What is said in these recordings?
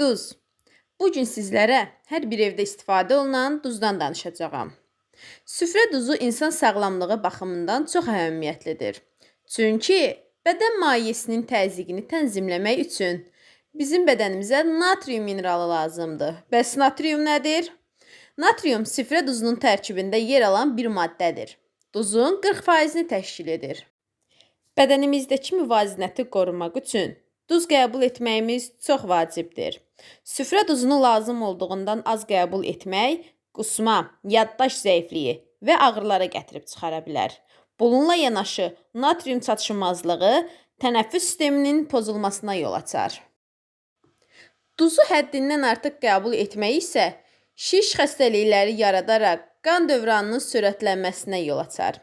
Duz. Bu gün sizlərə hər bir evdə istifadə olunan duzdan danışacağam. Süfrə duzu insan sağlamlığı baxımından çox əhəmiyyətlidir. Çünki bədən mayeəsinin təzyiqini tənzimləmək üçün bizim bədənimizə natrium mineralı lazımdır. Bəs natrium nədir? Natrium süfrə duzunun tərkibində yer alan bir maddədir. Duzun 40%-ni təşkil edir. Bədənimizdəki müvazinəti qorumaq üçün duz qəbul etməyimiz çox vacibdir. Süfrə duzunu lazım olduğundan az qəbul etmək qusma, yaddaş zəifliyi və ağrılara gətirib çıxara bilər. Bununla yanaşı natrium çatışmazlığı tənəffüs sisteminin pozulmasına yol açar. Duzu həddindən artıq qəbul etmək isə şiş xəstəlikləri yaradaraq qan dövranının sürətlənməsinə yol açar.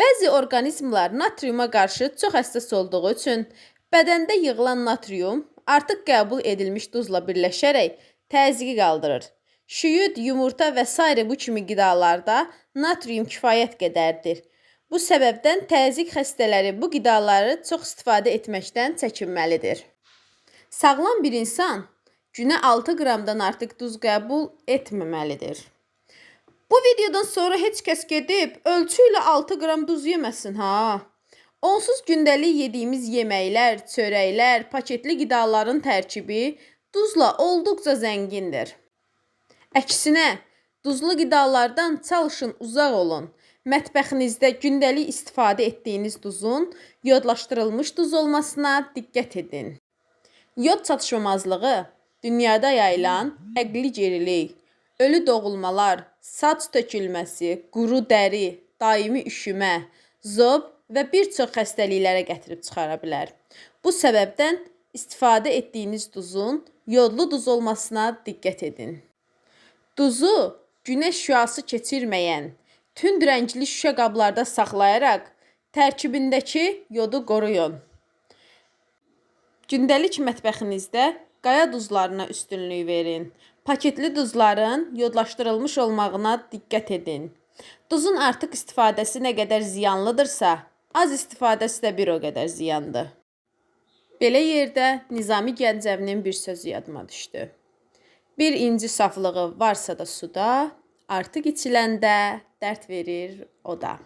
Bəzi orqanizmlər natriuma qarşı çox həssas olduğu üçün bədəndə yığılan natrium artıq qəbul edilmiş duzla birləşərək təzyiqi qaldırır. Şüyüd, yumurta və s. bu kimi qidalarda natrium kifayət qədərdir. Bu səbəbdən təzyiq xəstələri bu qidaları çox istifadə etməkdən çəkinməlidir. Sağlam bir insan günə 6 qramdan artıq duz qəbul etməməlidir. Bu videodan sonra heç kəs gedib ölçü ilə 6 qram duz yeməsin ha. Onsuz gündəlik yediyimiz yeməklər, çörəklər, paketli qidaların tərkibi duzla olduqca zəngindir. Əksinə, duzlu qidalardan çalışın uzaq olun. Mətbəxinizdə gündəlik istifadə etdiyiniz duzun yodlaşdırılmış duz olmasına diqqət edin. Yod çatışmamazlığı dünyada yayılan əqli gerilik, ölü doğulmalar, saç tökülməsi, quru dəri, daimi üşümə, zob və bir çox xəstəliklərə gətirib çıxara bilər. Bu səbəbdən istifadə etdiyiniz duzun yodlu duz olmasına diqqət edin. Duzu günəş şüası keçirməyən, tünd rəngli şüşə qablarda saxlayaraq tərkibindəki yodu qoruyun. Gündəlik mətbəxinizdə qaya duzlarına üstünlük verin. Paketli duzların yodlaşdırılmış olmağına diqqət edin. Duzun artıq istifadəsi nə qədər ziyanlıdırsa, az istifadəsi də bir o qədər ziyandır. Belə yerdə Nizami Gəncəvinin bir sözü yadıma düşdü. Bir inci saflığı varsa da suda, artıq içiləndə dərd verir o da.